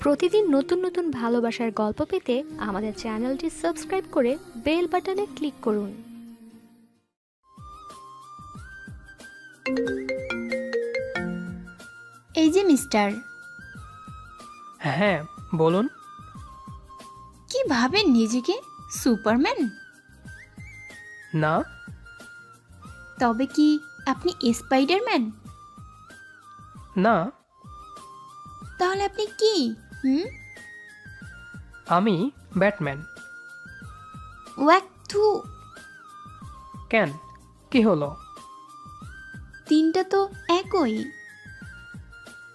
প্রতিদিন নতুন নতুন ভালোবাসার গল্প পেতে আমাদের চ্যানেলটি সাবস্ক্রাইব করে বেল বাটনে ক্লিক করুন। এই যে মিস্টার। হ্যাঁ বলুন। কি ভাবেন নিজেকে সুপারম্যান? না। তবে কি আপনি স্পাইডারম্যান? না। তাহলে আপনি কি? হুম? আমি ব্যাটম্যান। ওয়াক থু। কেন? কি হলো? তিনটা তো একই।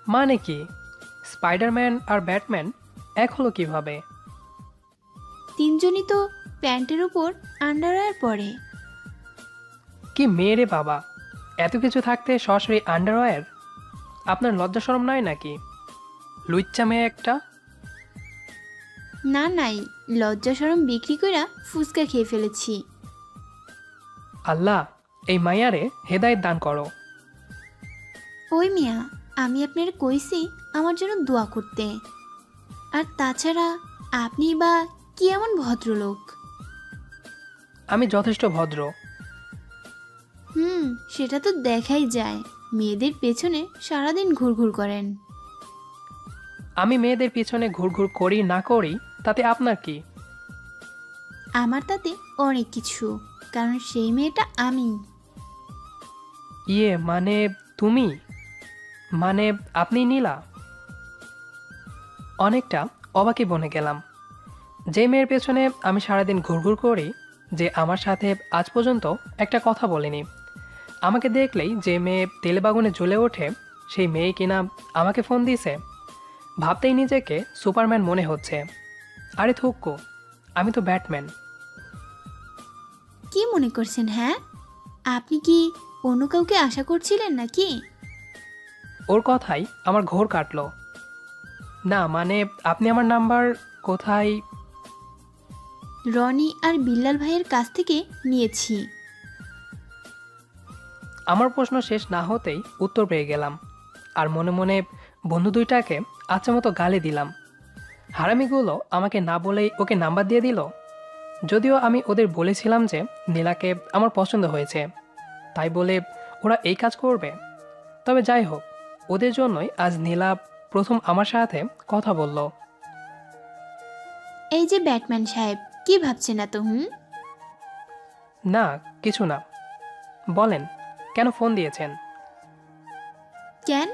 মানে কি? স্পাইডারম্যান আর ব্যাটম্যান এক হলো কীভাবে? তিনজনই তো প্যান্টের উপর আন্ডারওয়্যার পরে। কি মেয়ে বাবা? এত কিছু থাকতে সরাসরি আন্ডারওয়্যার আপনার লজ্জা শরম নাই নাকি? লুচ্চা মেয়ে একটা? না নাই। লজ্জা সরম বিক্রি কইরা ফুচকা খেয়ে ফেলেছি। আল্লাহ এই মাইয়ারে হেদায়েত দান করো। ওই মিয়া আমি আপনার কইছি আমার জন্য দোয়া করতে। আর তাছাড়া আপনি বা কি এমন ভদ্রলোক? আমি যথেষ্ট ভদ্র। হুম সেটা তো দেখাই যায়। মেয়েদের পেছনে সারাদিন ঘুরঘুর করেন। আমি মেয়েদের পিছনে ঘুরঘুর করি না করি তাতে আপনার কি? আমার তাতে অনেক কিছু কারণ সেই মেয়েটা আমি। ইয়ে মানে তুমি? মানে আপনি নীলা? অনেকটা অবাকে বনে গেলাম। যে মেয়ের পেছনে আমি সারাদিন ঘুরঘুর করি যে আমার সাথে আজ পর্যন্ত একটা কথা বলেনি। আমাকে দেখলেই যে মেয়ে তেলে বাগুনে জ্বলে ওঠে সেই মেয়ে কিনা আমাকে ফোন দিয়েছে। ভাবতেই নিজেকে সুপারম্যান মনে হচ্ছে। আরে থুক্কু আমি তো ব্যাটম্যান। কি মনে করছেন হ্যাঁ? আপনি কি অন্য কাউকে আশা করছিলেন নাকি? ওর কথাই আমার ঘোর কাটলো। না মানে আপনি আমার নাম্বার কোথায়? রনি আর বিল্লাল ভাইয়ের কাছ থেকে নিয়েছি। আমার প্রশ্ন শেষ না হতেই উত্তর পেয়ে গেলাম। আর মনে মনে বন্ধু দুইটাকে আচ্ছা মতো গালি দিলাম। হারামিগুলো আমাকে না বলেই ওকে নাম্বার দিয়ে দিল। যদিও আমি ওদের বলেছিলাম যে নীলাকে আমার পছন্দ হয়েছে। তাই বলে ওরা এই কাজ করবে। তবে যাই হোক ওদের জন্যই আজ নীলা প্রথম আমার সাথে কথা বলল। এই যে ব্যাটম্যান সাহেব কি ভাবছেন এত হুম? না কিছু না। বলেন কেন ফোন দিয়েছেন? কেন?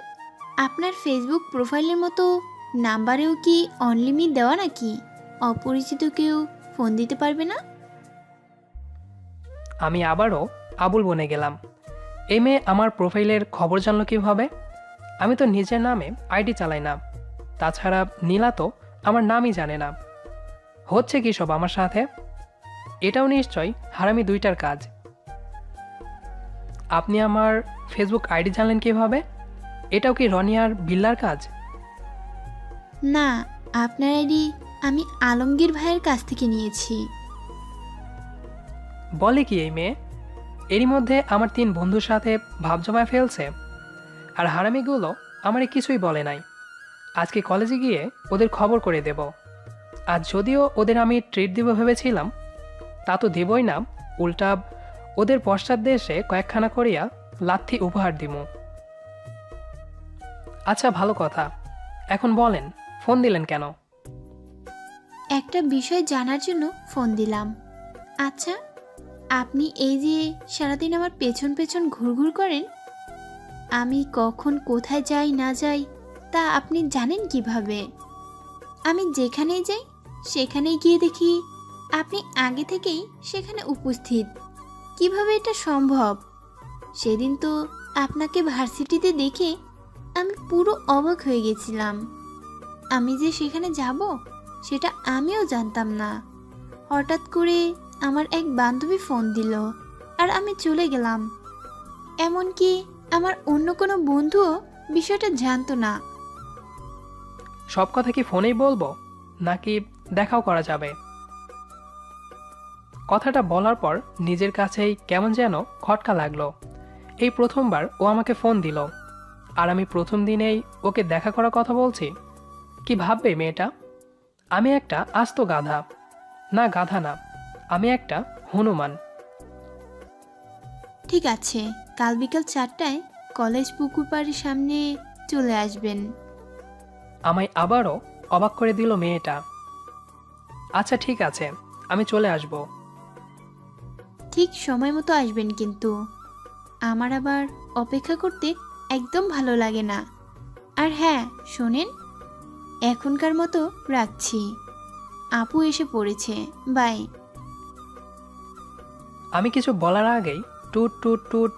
আপনার ফেসবুক প্রোফাইলের মতো নাম্বারেও কি অনলিমিট দেওয়া নাকি? অপরিচিত কেউ ফোন দিতে পারবে না? আমি আবারও আবুল বনে গেলাম। এই মেয়ে আমার প্রোফাইলের খবর জানলো কীভাবে? আমি তো নিজের নামে আইডি চালাই না। তাছাড়া নীলা তো আমার নামই জানে না। হচ্ছে কি সব আমার সাথে? এটাও নিশ্চয় হারামি দুইটার কাজ। আপনি আমার ফেসবুক আইডি জানলেন কীভাবে? এটাও কি রনিয়ার বিল্লার কাজ? না আপনার আইডি আমি আলমগীর ভাইয়ের কাছ থেকে নিয়েছি। বলে কি এই মেয়ে? এরই মধ্যে আমার তিন বন্ধুর সাথে ভাব জমায় ফেলছে। আর হারামিগুলো আমারে কিছুই বলে নাই। আজকে কলেজে গিয়ে ওদের খবর করে দেব। আর যদিও ওদের আমি ট্রিট দিব ভেবেছিলাম তা তো দেবই না। উল্টা ওদের পশ্চাৎ দেশে কয়েকখানা করিয়া লাথি উপহার দিব আচ্ছা ভালো কথা। এখন বলেন, ফোন দিলেন কেন? একটা বিষয় জানার জন্য ফোন দিলাম। আচ্ছা আপনি এই যে সারাদিন আমার পেছন পেছন ঘুরঘুর করেন, আমি কখন কোথায় যাই, না যাই, তা আপনি জানেন কীভাবে? আমি যেখানেই যাই, সেখানেই গিয়ে দেখি আপনি আগে থেকেই সেখানে উপস্থিত। কীভাবে এটা সম্ভব? সেদিন তো আপনাকে ভার্সিটিতে দেখে আমি পুরো অবাক হয়ে গেছিলাম। আমি যে সেখানে যাব, সেটা আমিও জানতাম না। হঠাৎ করে আমার এক বান্ধবী ফোন দিল আর আমি চলে গেলাম। এমনকি আমার অন্য কোনো বন্ধুও বিষয়টা জানতো না। সব কথা কি ফোনেই বলব, নাকি দেখাও করা যাবে? কথাটা বলার পর নিজের কাছেই কেমন যেন খটকা লাগল। এই প্রথমবার ও আমাকে ফোন দিল। আর আমি প্রথম দিনেই ওকে দেখা করার কথা বলছি। কি ভাববে মেয়েটা? আমি একটা আস্ত গাধা। না গাধা না। আমি একটা হনুমান। ঠিক আছে কাল বিকাল চারটায় কলেজ পুকুর বাড়ির সামনে চলে আসবেন। আমায় আবারও অবাক করে দিল মেয়েটা। আচ্ছা ঠিক আছে আমি চলে আসব। ঠিক সময় মতো আসবেন কিন্তু। আমার আবার অপেক্ষা করতে একদম ভালো লাগে না। আর হ্যাঁ শোনেন, এখনকার মতো রাখছি। আপু এসে পড়েছে, বাই। আমি কিছু বলার আগেই টুট টুট টুট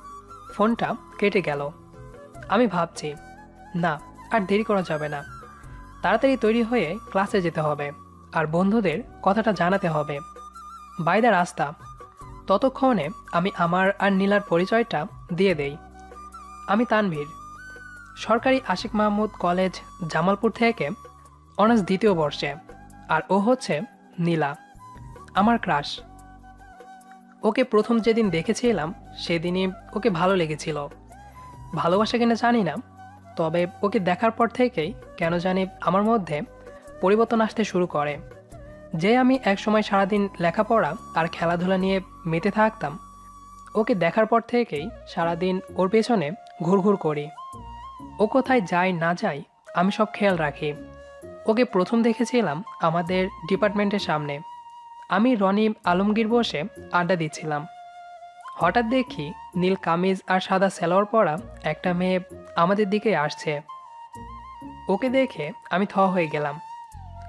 ফোনটা কেটে গেল। আমি ভাবছি, না, আর দেরি করা যাবে না। তাড়াতাড়ি তৈরি হয়ে ক্লাসে যেতে হবে আর বন্ধুদের কথাটা জানাতে হবে। বাইদা রাস্তা। ততক্ষণে আমি আমার আর নীলার পরিচয়টা দিয়ে দেই। আমি তানভীর। সরকারি আশিক মাহমুদ কলেজ, জামালপুর থেকে অনার্স দ্বিতীয় বর্ষে, আর ও হচ্ছে নীলা, আমার ক্রাশ। ওকে প্রথম যেদিন দেখেছিলাম, সেদিনই ওকে ভালো লেগেছিল। ভালোবাসা কিনা জানি না, তবে ওকে দেখার পর থেকেই কেন জানি আমার মধ্যে পরিবর্তন আসতে শুরু করে। যে আমি একসময় সারাদিন লেখাপড়া আর খেলাধুলা নিয়ে মেতে থাকতাম ওকে দেখার পর থেকেই সারাদিন ওর পেছনে ঘুরঘুর করি। ও কোথায় যায় না যায় আমি সব খেয়াল রাখি। ওকে প্রথম দেখেছিলাম আমাদের ডিপার্টমেন্টের সামনে। আমি রনি আলমগীর বসে আড্ডা দিচ্ছিলাম। হঠাৎ দেখি নীল কামিজ আর সাদা সেলোয়ার পরা একটা মেয়ে আমাদের দিকে আসছে। ওকে দেখে আমি থ হয়ে গেলাম।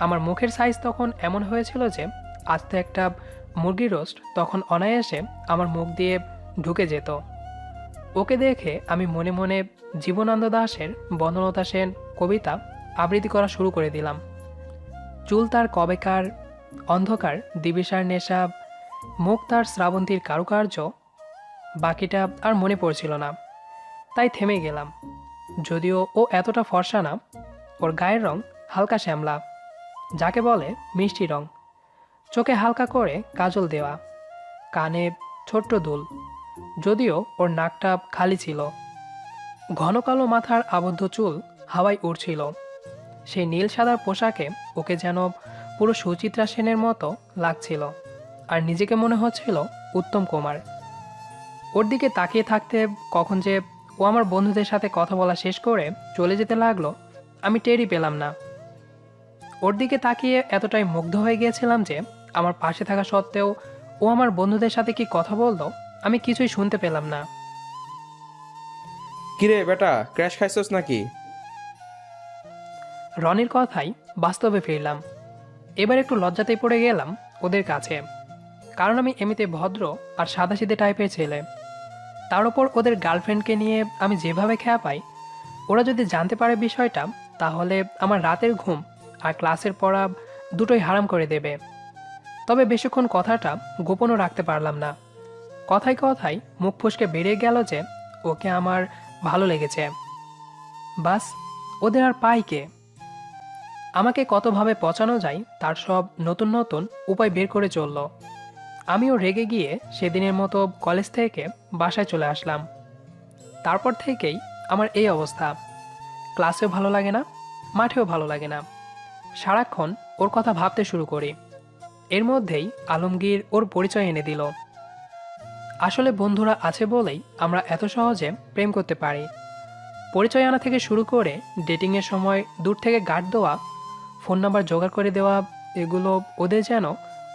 আমার মুখের সাইজ তখন এমন হয়েছিল যে, আস্ত একটা মুরগি রোস্ট তখন অনায়াসে আমার মুখ দিয়ে ঢুকে যেত। ওকে দেখে আমি মনে মনে জীবনানন্দ দাসের বন্দনতা সেন কবিতা আবৃত্তি করা শুরু করে দিলাম। চুল তার কবেকার, অন্ধকার, দিবিসার নেশা, মুখ তার শ্রাবন্তীর কারুকার্য, বাকিটা আর মনে পড়ছিল না। তাই থেমে গেলাম। যদিও ও এতটা ফর্সা না, ওর গায়ের রং হালকা শ্যামলা, যাকে বলে মিষ্টি রং। চোখে হালকা করে কাজল দেওয়া, কানে ছোট্ট দুল। যদিও ওর নাকটা খালি ছিল। ঘন কালো মাথার আবদ্ধ চুল হাওয়ায় উড়ছিল। সেই নীল সাদার পোশাকে ওকে যেন পুরো সুচিত্রা সেনের মতো লাগছিল আর নিজেকে মনে হচ্ছিল উত্তম কুমার। ওর দিকে তাকিয়ে থাকতে কখন যে ও আমার বন্ধুদের সাথে কথা বলা শেষ করে চলে যেতে লাগল, আমি টেরই পেলাম না। ওর দিকে তাকিয়ে এতটাই মুগ্ধ হয়ে গিয়েছিলাম যে আমার পাশে থাকা সত্ত্বেও ও আমার বন্ধুদের সাথে কি কথা বলল আমি কিছুই শুনতে পেলাম না। কিরে বেটা ক্র্যাশ খাইছস নাকি? রনির কথাই বাস্তবে ফিরলাম। এবার একটু লজ্জাতেই পড়ে গেলাম ওদের কাছে। কারণ আমি এমনিতে ভদ্র আর সাদাসিধে টাইপের ছেলে। তার ওপর ওদের গার্লফ্রেন্ডকে নিয়ে আমি যেভাবে খেয়া পাই ওরা যদি জানতে পারে বিষয়টা তাহলে আমার রাতের ঘুম আর ক্লাসের পড়া দুটোই হারাম করে দেবে। তবে বেশিক্ষণ কথাটা গোপনও রাখতে পারলাম না। কথায় কথায় মুখ ফুসকে বেরিয়ে গেল যে ওকে আমার ভালো লেগেছে। বাস, ওদের আর পাই কে? আমাকে কতভাবে পচানো যায়, তার সব নতুন নতুন উপায় বের করে চলল। আমিও রেগে গিয়ে সেদিনের মতো কলেজ থেকে বাসায় চলে আসলাম। তারপর থেকেই আমার এই অবস্থা। ক্লাসেও ভালো লাগে না, মাঠেও ভালো লাগে না। সারাক্ষণ ওর কথা ভাবতে শুরু করি। এর মধ্যেই আলমগীর ওর পরিচয় এনে দিল। আসলে বন্ধুরা আছে বলেই আমরা এত সহজে প্রেম করতে পারি। পরিচয় আনা থেকে শুরু করে ডেটিংয়ের সময় দূর থেকে গার্ড দেওয়া ফোন নাম্বার জোগাড় করে দেওয়া, এগুলো ওদের যেন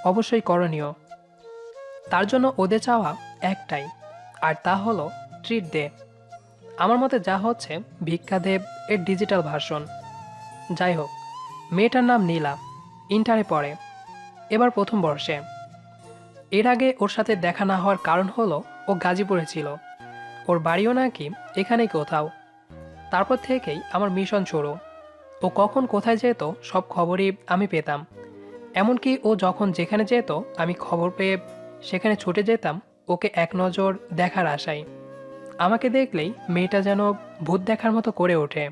অবশ্যই করণীয়। তার জন্য ওদের চাওয়া একটাই, আর তা হলো ট্রিট দে আমার মতে যা হচ্ছে ভিক্ষাদেব এর ডিজিটাল ভার্সন যাই হোক, মেয়েটার নাম নীলা ইন্টারে পড়ে। এবার প্রথম বর্ষে। এর আগে ওর সাথে দেখা না হওয়ার কারণ হলো ও গাজীপুরে ছিল। ওর বাড়িও নাকি এখানেই কোথাও। তারপর থেকেই আমার মিশন শুরু। ও কখন কোথায় যেত সব খবরই আমি পেতাম। এমনকি ও যখন যেখানে যেত আমি খবর পেয়ে সেখানে ছুটে যেতাম ওকে এক নজর দেখার আশায়। আমাকে দেখলেই মেয়েটা যেন ভূত দেখার মতো করে ওঠে।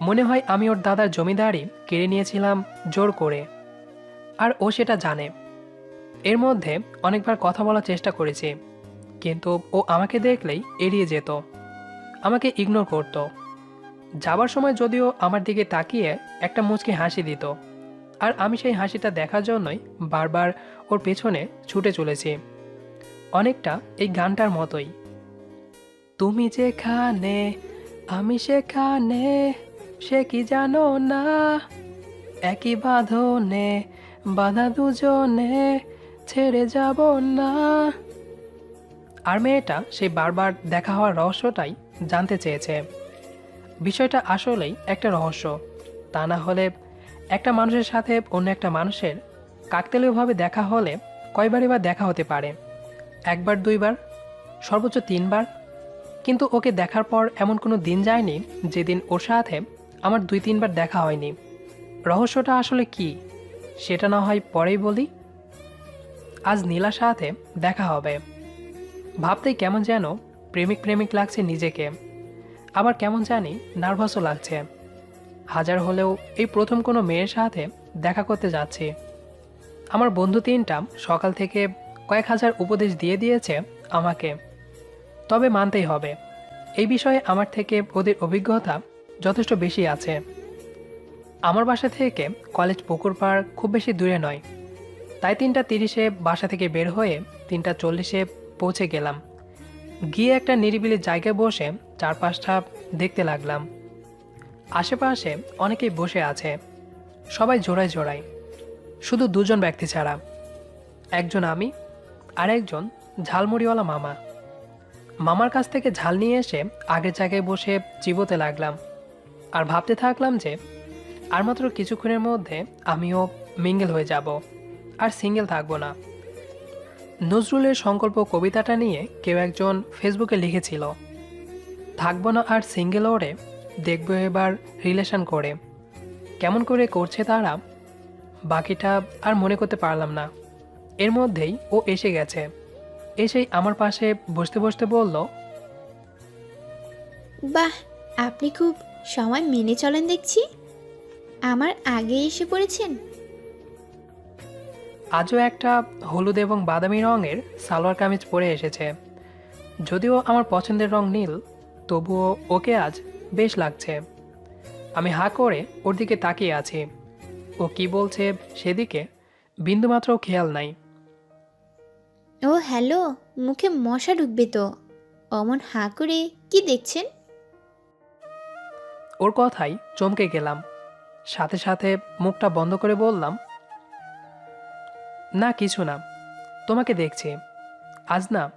মনে হয় আমি ওর দাদার জমিদারি কেড়ে নিয়েছিলাম জোর করে। আর ও সেটা জানে। এর মধ্যে অনেকবার কথা বলার চেষ্টা করেছি, কিন্তু ও আমাকে দেখলেই এড়িয়ে যেত, আমাকে ইগনোর করতো। যাবার সময় যদিও আমার দিকে তাকিয়ে একটা মুচকি হাসি দিত, আর আমি সেই হাসিটা দেখার জন্যই বারবার ওর পেছনে ছুটে চলেছি। অনেকটা এই গানটার মতোই। তুমি যেখানে, আমি সেখানে, সে কি জানো না? একই বাঁধনে, বাঁধা দুজনে ছেড়ে যাব না। আর মেয়েটা সেই বারবার দেখা হওয়ার রহস্যটাই জানতে চেয়েছে। বিষয়টা আসলেই একটা রহস্য। তা না হলে একটা মানুষের সাথে অন্য একটা মানুষের কাকতালীয়ভাবে দেখা হলে কয়বারই বা দেখা হতে পারে। একবার, দুইবার, সর্বোচ্চ তিনবার। কিন্তু ওকে দেখার পর এমন কোনো দিন যায়নি যেদিন ওর সাথে আমার দুই, তিনবার দেখা হয়নি। রহস্যটা আসলে কি? সেটা না হয় পরেই বলি। আজ নীলার সাথে দেখা হবে। ভাবতেই কেমন যেন প্রেমিক প্রেমিক লাগছে নিজেকে। আবার কেমন জানি নার্ভাসও লাগছে। হাজার হলেও এই প্রথম কোনো মেয়ের সাথে দেখা করতে যাচ্ছি। আমার বন্ধু তিনটা সকাল থেকে কয়েক হাজার উপদেশ দিয়ে দিয়েছে আমাকে। তবে মানতেই হবে, এই বিষয়ে আমার থেকে ওদের অভিজ্ঞতা যথেষ্ট বেশি আছে। আমার বাসা থেকে কলেজ, পুকুর পাড় খুব বেশি দূরে নয়। তাই তিনটা তিরিশে বাসা থেকে বের হয়ে তিনটা চল্লিশে পৌঁছে গেলাম। গিয়ে একটা নিরিবিলি জায়গায় বসে চারপাশটা দেখতে লাগলাম। আশেপাশে অনেকেই বসে আছে। সবাই জোড়ায় জোড়ায়। শুধু দুজন ব্যক্তি ছাড়া। একজন আমি আর একজন ঝালমুড়িওয়ালা মামা। মামার কাছ থেকে ঝাল নিয়ে এসে আগের জায়গায় বসে চিবোতে লাগলাম। আর ভাবতে থাকলাম যে আর মাত্র কিছুক্ষণের মধ্যে আমিও মিঙ্গেল হয়ে যাব। আর সিঙ্গেল থাকব না। নজরুলের সংকল্প কবিতাটা নিয়ে কেউ একজন ফেসবুকে লিখেছিল, থাকব না আর সিঙ্গেল ওরে, দেখব এবার রিলেশন করে। কেমন করে করছে তারা, বাকিটা আর মনে করতে পারলাম না। এর মধ্যেই ও এসে গেছে। এসেই আমার পাশে বসতে বসতে বলল, বাহ, আপনি খুব সময় মেনে চলেন দেখছি। আমার আগে এসে পড়েছেন? আজও একটা হলুদ এবং বাদামি রঙের সালোয়ার কামিজ পরে এসেছে। যদিও আমার পছন্দের রং নীল তবুও ওকে আজ বেশ লাগছে। আমি হা করে ওর দিকে তাকিয়ে আছি। ও কি বলছে সেদিকে বিন্দুমাত্রও খেয়াল নাই। ও হ্যালো মুখে মশা ঢুকবে তো। অমন হাঁ করে কি দেখছেন? ওর কথাই চমকে গেলাম। সাথে সাথে মুখটা বন্ধ করে বললাম না কিছু না। তোমাকে দেখছি। আজ না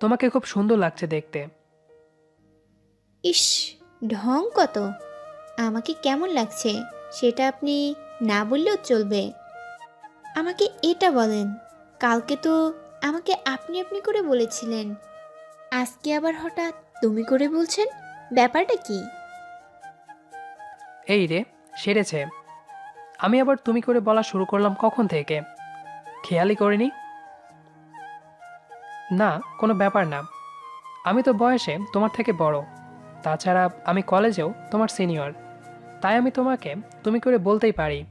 তোমাকে খুব সুন্দর লাগছে দেখতে। ইস ঢং কত। আমাকে কেমন লাগছে সেটা আপনি না বললেও চলবে। আমাকে এটা বলেন কালকে তো আমাকে আপনি আপনি করে বলেছিলেন। আজকে আবার হঠাৎ তুমি করে বলছেন ব্যাপারটা কি? এই রে সেরেছে। আমি আবার তুমি করে বলা শুরু করলাম কখন থেকে? খেয়ালই করিনি। না, কোনো ব্যাপার না। আমি তো বয়সে তোমার থেকে বড়। তাছাড়া আমি কলেজেও তোমার সিনিয়র। তাই আমি তোমাকে তুমি করে বলতেই পারি।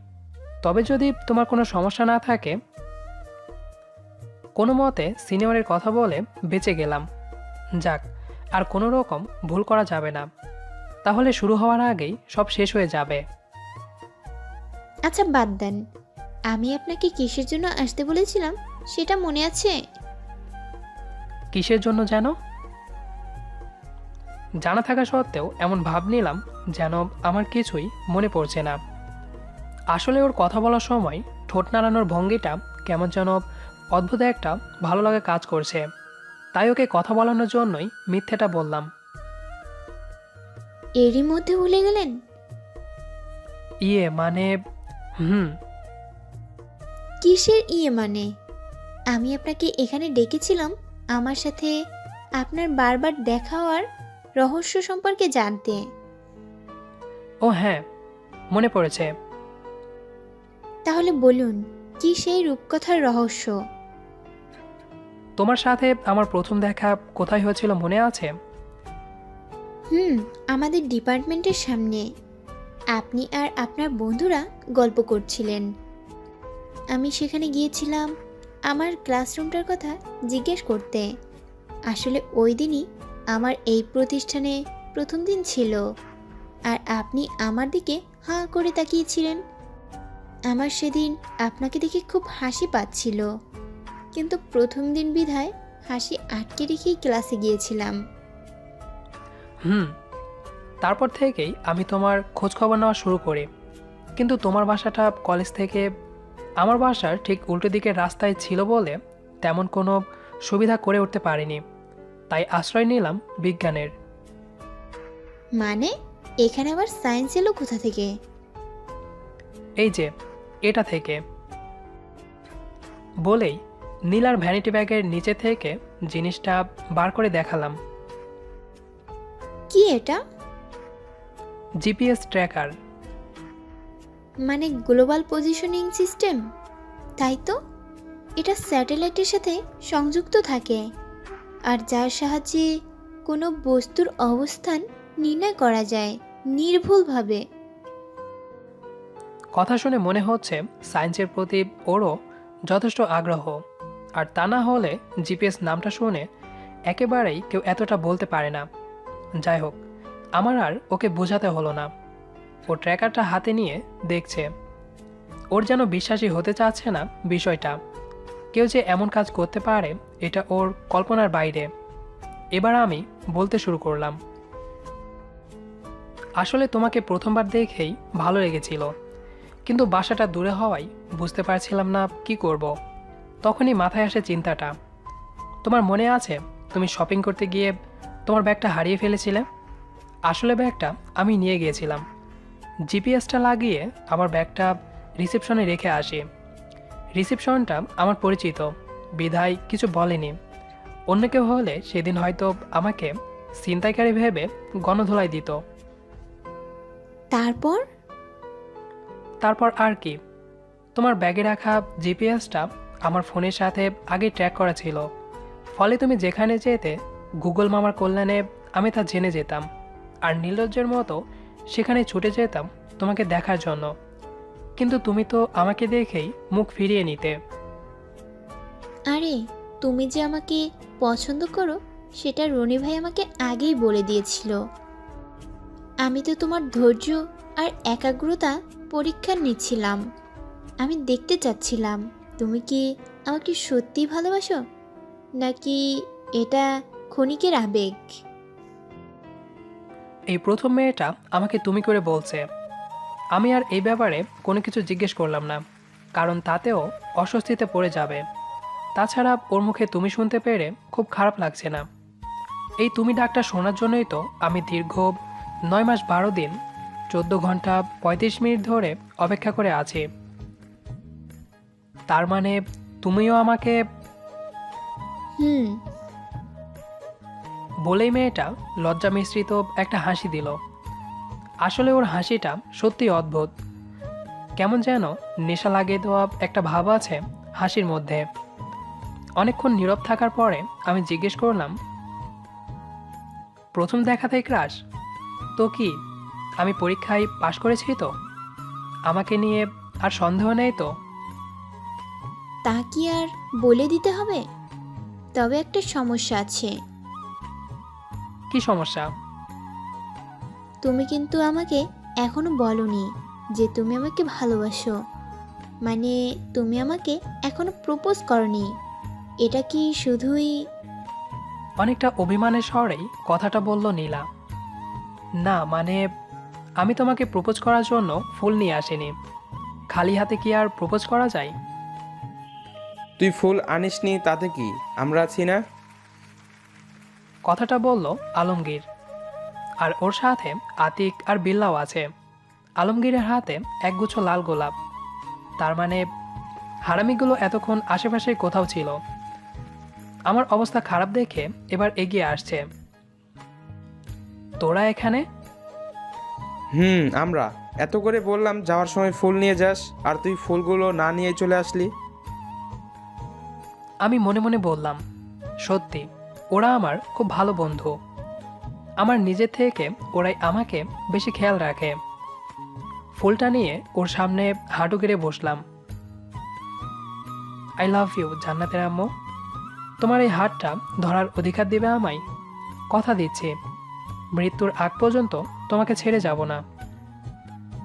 তবে যদি তোমার কোনো সমস্যা না থাকে, কোনো মতে সিনিয়রের কথা বলে বেঁচে গেলাম। যাক, আর কোনো রকম ভুল করা যাবে না। তাহলে শুরু হওয়ার আগেই সব শেষ হয়ে যাবে। আচ্ছা বাদ দেন। আমি আপনাকে কিসের জন্য আসতে বলেছিলাম? সেটা মনে আছে? কিসের জন্য যেন? জানা থাকা সত্ত্বেও এমন ভাব নিলাম যেন আমার কিছুই মনে পড়ছে না। আসলে ওর কথা বলার সময় ঠোঁট নাড়ানোর ভঙ্গিটা কেমন যেন অদ্ভুত একটা ভালো লাগা কাজ করছে। তাই ওকে কথা বলানোর জন্যই মিথ্যেটা বললাম। এরই মধ্যে ভুলে গেলেন? ইয়ে মানে হুম কিসের ইয়ে মানে? আমি আপনাকে এখানে ডেকেছিলাম আমার সাথে আপনার বারবার দেখা হওয়ার রহস্য সম্পর্কে জানতে। ও হ্যাঁ মনে পড়েছে। তাহলে বলুন কি সেই রূপকথার রহস্য? তোমার সাথে আমার প্রথম দেখা কোথায় হয়েছিল মনে আছে? হুম আমাদের ডিপার্টমেন্টের সামনে। আপনি আর আপনার বন্ধুরা গল্প করছিলেন। আমি সেখানে গিয়েছিলাম আমার ক্লাসরুমটার কথা জিজ্ঞেস করতে। আসলে ওই দিনই আমার এই প্রতিষ্ঠানে প্রথম দিন ছিল। আর আপনি আমার দিকে হাঁ করে তাকিয়েছিলেন। আমার সেদিন আপনাকে দেখে খুব হাসি পাচ্ছিল। কিন্তু প্রথম দিন বিধায় হাসি আটকে রেখেই ক্লাসে গিয়েছিলাম। হুম, তারপর থেকেই আমি তোমার খোঁজ খবর নেওয়া শুরু করি। কিন্তু তোমার বাসাটা কলেজ থেকে আমার বাসার ঠিক উল্টো দিকের রাস্তায় ছিল বলে তেমন কোনো সুবিধা করে উঠতে পারিনি। তাই আশ্রয় নিলাম বিজ্ঞানের। মানে? এখানে আবার সায়েন্স এলো কোথা থেকে? এই যে এটা থেকে। বলেই নীলার ভ্যানিটি ব্যাগের নিচে থেকে জিনিসটা বার করে দেখালাম। কি এটা? GPS tracker. মানে গ্লোবাল পজিশনিং সিস্টেম তাই তো? এটা স্যাটেলাইটের সাথে সংযুক্ত থাকে। আর যার সাহায্যে কোনো বস্তুর অবস্থান নির্ণয় করা যায় নির্ভুলভাবে। কথা শুনে মনে হচ্ছে সায়েন্সের প্রতি ওরও যথেষ্ট আগ্রহ। আর তা না হলে জিপিএস নামটা শুনে একেবারেই কেউ এতটা বলতে পারে না। যাই হোক, আমার আর ওকে বোঝাতে হলো না। ও ট্র্যাকারটা হাতে নিয়ে দেখছে। ওর যেন বিশ্বাসই হতে চাচ্ছে না বিষয়টা। কেউ যে এমন কাজ করতে পারে, এটা ওর কল্পনার বাইরে। এবার আমি বলতে শুরু করলাম। আসলে তোমাকে প্রথমবার দেখেই ভালো লেগেছিল। কিন্তু বাসাটা দূরে হওয়ায় বুঝতে পারছিলাম না কি করব। তখনই মাথায় আসে চিন্তাটা। তোমার মনে আছে তুমি শপিং করতে গিয়ে তোমার ব্যাগটা হারিয়ে ফেলেছিলে? আসলে ব্যাগটা আমি নিয়ে গিয়েছিলাম। জিপিএসটা লাগিয়ে আমার ব্যাগটা রিসেপশনে রেখে আসি। রিসেপশনটা আমার পরিচিত বিধায় কিছু বলেনি। অন্য কেউ হলে সেদিন হয়তো আমাকে ছিনতাইকারী ভেবে গণধোলাই দিত। তারপর? তারপর আর কি। তোমার ব্যাগে রাখা জিপিএসটা আমার ফোনের সাথে আগে ট্র্যাক করা ছিল। ফলে তুমি যেখানে যেতে গুগল মামার কল্যাণে আমি তা জেনে যেতাম। আর নির্লজ্জের মতো সেখানে ছুটে যেতাম তোমাকে দেখার জন্য। কিন্তু তুমি তো আমাকে দেখেই মুখ ফিরিয়ে নিতে। আরে, তুমি যে আমাকে পছন্দ করো, সেটা রনি ভাই আমাকে আগেই বলে দিয়েছিল। আমি তো তোমার ধৈর্য আর একাগ্রতা পরীক্ষা নিচ্ছিলাম। আমি দেখতে চাচ্ছিলাম। তুমি কি আমাকে সত্যি ভালোবাসো? নাকি এটা ক্ষণিকের আবেগ? এই প্রথম মেয়েটা আমাকে তুমি করে বলছে। আমি আর এই ব্যাপারে কোনো কিছু জিজ্ঞেস করলাম না, কারণ তাতেও অস্বস্তিতে পড়ে যাবে। তাছাড়া ওর মুখে তুমি শুনতে পেরে খুব খারাপ লাগছে না। এই তুমি ডাকটা শোনার জন্যই তো আমি দীর্ঘ নয় মাস বারো দিন, চোদ্দ ঘণ্টা পঁয়ত্রিশ মিনিট ধরে অপেক্ষা করে আছি। তার মানে তুমিও আমাকে হুম বলেই মেয়েটা লজ্জা মিশ্রিত একটা হাসি দিল। আসলে ওর হাসিটা সত্যি অদ্ভুত। কেমন যেন নেশা লাগিয়ে দেওয়া একটা ভাব আছে হাসির মধ্যে। অনেকক্ষণ নীরব থাকার পরে আমি জিজ্ঞেস করলাম, প্রথম দেখাতেই ক্রাশ? তো কি, আমি পরীক্ষায় পাশ করেছি তো? আমাকে নিয়ে আর সন্দেহ নেই তো? তা কি আর বলে দিতে হবে? তবে একটা সমস্যা আছে। কি সমস্যা? তুমি কিন্তু আমাকে এখনও বলনি যে তুমি আমাকে ভালোবাসো। মানে তুমি আমাকে এখনও প্রপোজ করনি। এটা কি শুধুই অনেকটা অভিমানের স্বরেই কথাটা বলল নীলা। না মানে আমি তোমাকে প্রপোজ করার জন্য ফুল নিয়ে আসিনি। খালি হাতে কি আর প্রপোজ করা যায়? তুই ফুল আনিসনি তাতে কি? আমরা আছি না? কথাটা বলল আলমগীর। আর ওর সাথে আতিক আর বিল্লাও আছে। আলমগীরের হাতে একগুচ্ছ লাল গোলাপ। তার মানে হারামিগুলো এতক্ষণ আশেপাশে কোথাও ছিল। আমার অবস্থা খারাপ দেখে এবার এগিয়ে আসছে। তোরা এখানে? হুম আমরা। এত করে বললাম যাওয়ার সময় ফুল নিয়ে যাস আর তুই ফুলগুলো না নিয়ে চলে আসলি। আমি মনে মনে বললাম সত্যি। ওরা আমার খুব ভালো বন্ধু। আমার নিজের থেকে ওরাই আমাকে বেশি খেয়াল রাখে। ফুলটা নিয়ে ওর সামনে হাঁটু গেড়ে বসলাম। আই লাভ ইউ জান্নাতের আম্মু। তোমার এই হাতটা ধরার অধিকার দেবে আমায়। কথা দিচ্ছি। মৃত্যুর আগ পর্যন্ত তোমাকে ছেড়ে যাব না।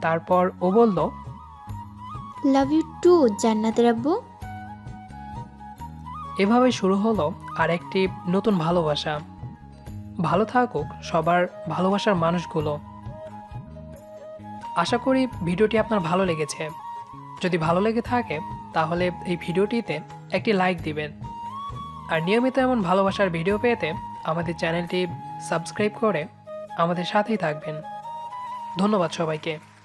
তারপর ও বলল লাভ ইউ টু জান্নাতের আব্বু। এভাবে শুরু হলো আর একটি নতুন ভালোবাসা। ভালো থাকুক সবার ভালোবাসার মানুষগুলো। আশা করি ভিডিওটি আপনার ভালো লেগেছে। যদি ভালো লেগে থাকে, তাহলে এই ভিডিওটিতে একটি লাইক দিবেন। আর নিয়মিত এমন ভালোবাসার ভিডিও পেতে আমাদের চ্যানেলটি সাবস্ক্রাইব করে আমাদের সাথেই থাকবেন। ধন্যবাদ সবাইকে।